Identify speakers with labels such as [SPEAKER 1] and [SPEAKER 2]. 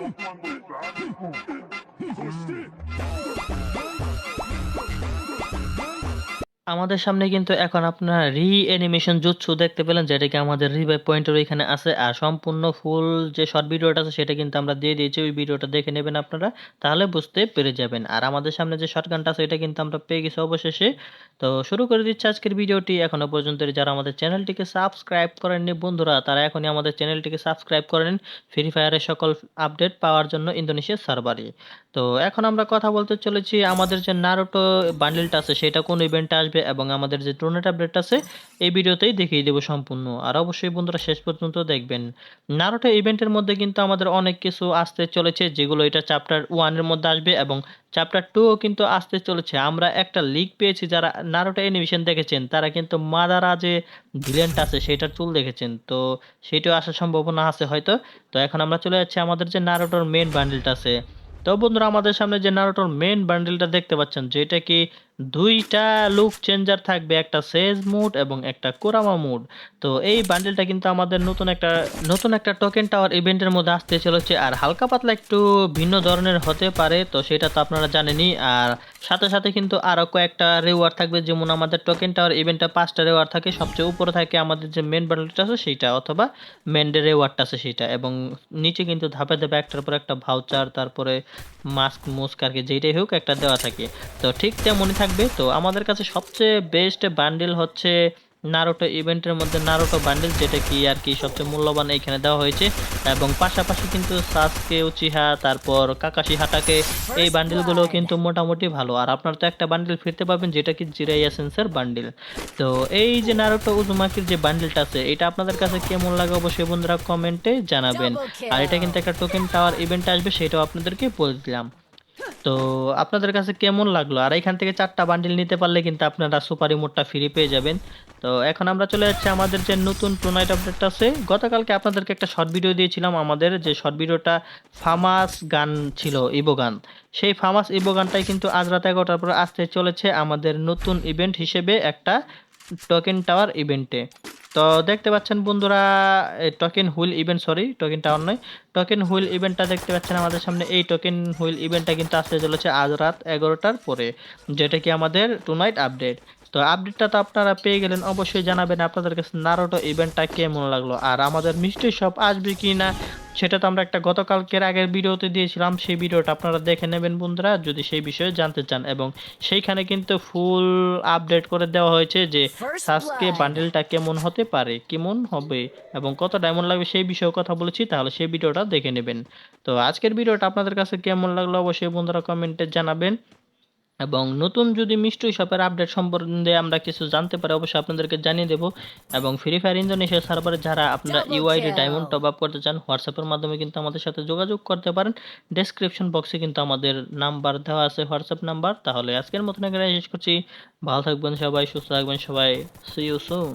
[SPEAKER 1] don't. Push it. আমাদের সামনে কিন্তু এখন আপনারা রি অ্যানিমেশন জুৎসু দেখতে পেলেন যেটাকে আমাদের রিভাইভ পয়েন্টের ওইখানে আছে। আর সম্পূর্ণ ফুল যে শর্ট ভিডিওটা আছে, সেটা কিন্তু আমরা দিয়ে দিয়েছি। ওই ভিডিওটা দেখে নেবেন আপনারা, তাহলে বুঝতে পেরে যাবেন। আর আমাদের সামনে যে শর্ট গানটা আছে, এটা কিন্তু আমরা পেয়ে গেছি অবশেষে। তো শুরু করে দিচ্ছি আজকের ভিডিওটি। এখনও পর্যন্ত যারা আমাদের চ্যানেলটিকে সাবস্ক্রাইব করেননি, বন্ধুরা, তারা এখনই আমাদের চ্যানেলটিকে সাবস্ক্রাইব করেন। ফ্রি ফায়ারের সকল আপডেট পাওয়ার জন্য ইন্দোনেশিয়ার সার্ভারে তো এখন আমরা কথা বলতে চলেছি আমাদের যে নারোটো বান্ডেলটা আছে, সেটা কোন ইভেন্টে আসবে এবং আমাদের যে টুর্নামেন্ট আপডেট আছে, এই ভিডিওতেই দেখিয়ে দেবো সম্পূর্ণ। আর অবশ্যই বন্ধুরা শেষ পর্যন্ত দেখবেন। নারোটো ইভেন্টের মধ্যে কিন্তু আমাদের অনেক কিছু আসতে চলেছে, যেগুলো এটা চ্যাপ্টার ওয়ানের মধ্যে আসবে এবং চ্যাপ্টার টুও কিন্তু আসতে চলেছে। আমরা একটা লিক পেয়েছি যারা নারোটো অ্যানিমেশন দেখেছেন, তারা কিন্তু মাদারা যে ভিলেনটা আছে সেটার চুল দেখেছেন। তো সেটাও আসার সম্ভাবনা আছে হয়তো। তো এখন আমরা চলে যাচ্ছি আমাদের যে নারোটোর মেন বান্ডেলটা আছে। তো বন্ধুরা, আমাদের সামনে যে নারোটোর মেন বান্ডেলটা দেখতে পাচ্ছেন, যেটা কি দুইটা লুক চেঞ্জার থাকবে, একটা সেজ মুড এবং একটা কোরামা মুড তো এই বান্ডেলটা কিন্তু আমাদের নতুন একটা নতুন একটা টোকেন টাওয়ার ইভেন্টের মধ্যে আসতে চলেছে, আর হালকা পাতলা একটু ভিন্ন ধরনের হতে পারে, তো সেটা তো আপনারা জানেনই। আর সাথে সাথে কিন্তু আরও কয়েকটা রেওয়ার থাকবে, যেমন আমাদের টোকেন টাওয়ার ইভেন্টটা পাঁচটা রেওয়ার থাকে, সবচেয়ে উপরে থাকে আমাদের যে মেন বান্ডেলটা আছে সেইটা, অথবা মেন ডে রেওয়ার্ডটা আছে সেইটা, এবং নিচে কিন্তু ধাপে ধাপে একটার পর একটা ভাউচার তারপরে মাস্ক মুস্ক আর কি, যেইটাই হোক একটা দেওয়া থাকে। তো ঠিক তেমনই থাকবে। তো আমাদের কাছে সবচেয়ে বেস্ট বান্ডেল হচ্ছে নারোটো ইভেন্টের মধ্যে নারোটো বান্ডেল যেটা কি আর কি সবচেয়ে মূল্যবান এখানে দেওয়া হয়েছে। এবং পাশাপাশি কিন্তু সাসকে উচিহা তারপর কাকাশি হাটাকে এই বান্ডেলগুলো কিন্তু মোটামুটি ভালো। আর আপনার তো একটা বান্ডেল ফিরতে পারবেন যেটা কি জিরাইয়া সেন্সের বান্ডেল তো এই যে নারোটো উজুমাকির যে বান্ডেলটা আছে এটা আপনাদের কাছে কেমন লাগে অবশ্যই বন্ধুরা কমেন্টে জানাবেন। আর এটা কিন্তু একটা টোকেন টাওয়ার ইভেন্ট আসবে সেটাও আপনাদেরকে বলে দিলাম। তো আপনাদের কাছে কেমন লাগল? আর এখান থেকে চারটা বান্ডিল নিতে পারলে কিন্তু আপনারা সুপারি ইমোটটা ফ্রি পেয়ে যাবেন। তো এখন আমরা চলে যাচ্ছি আমাদের যে নতুন প্রোনাইট আপডেট আছে। গতকালকে আপনাদেরকে একটা শর্ট ভিডিও দিয়েছিলাম আমাদের, যে শর্ট ভিডিওটা ফামাস গান ছিল ইবো গান। সেই ফামাস ইবো গানটাই কিন্তু আজ রাত এগারোটার পর আসতে চলেছে আমাদের নতুন ইভেন্ট হিসেবে একটা টোকেন টাওয়ার ইভেন্টে তো দেখতে পাচ্ছেন বন্ধুরা token wheel event sorry token tower নয় টকেন হুইল ইভেন্টটা দেখতে পাচ্ছেন আমাদের সামনে। এই টকেন হুইল ইভেন্টটা কিন্তু আসতে চলেছে আজ রাত এগারোটার পরে, যেটা কি আমাদের টু নাইট আপডেট তো আপডেটটা তো আপনারা পেয়ে গেলেন, অবশ্যই জানাবেন আপনাদের কাছে নারোটো ইভেন্টটা কেমন লাগল, আর আমাদের মিষ্টি সব আসবে কি না সেটা তো আমরা একটা গতকালকের আগের ভিডিওতে দিয়েছিলাম সেই ভিডিওটা আপনারা দেখে নেবেন বন্ধুরা যদি সেই বিষয়ে জানতে চান। এবং সেইখানে কিন্তু ফুল আপডেট করে দেওয়া হয়েছে যে সাসকে বান্ডেলটা কেমন হতে পারে কেমন হবে এবং কত ডায়মন্ড লাগবে সেই বিষয়ে কথা বলেছি তাহলে সেই ভিডিওটা দেখে নেবেন। তো আজকের ভিডিওটা আপনাদের কাছে কেমন লাগল অবশ্যই বন্ধুরা কমেন্টে জানাবেন। এবং নতুন যদি মিষ্টি শপের আপডেট সম্বন্ধে আমরা কিছু জানতে পারি অবশ্যই আপনাদেরকে জানিয়ে দেবো। এবং ফ্রি ফায়ার ইন্দোনেশিয়া সার্ভারে যারা আপনারা ইউআইডি ডায়মন্ড টপ আপ করতে চান হোয়াটসঅ্যাপের মাধ্যমে কিন্তু আমাদের সাথে যোগাযোগ করতে পারেন। ডেসক্রিপশন বক্সে কিন্তু আমাদের নাম্বার দেওয়া আছে হোয়াটসঅ্যাপ নাম্বার তাহলে আজকের মতন এখানে শেষ করছি। ভালো থাকবেন সবাই সুস্থ থাকবেন সবাই। C you soon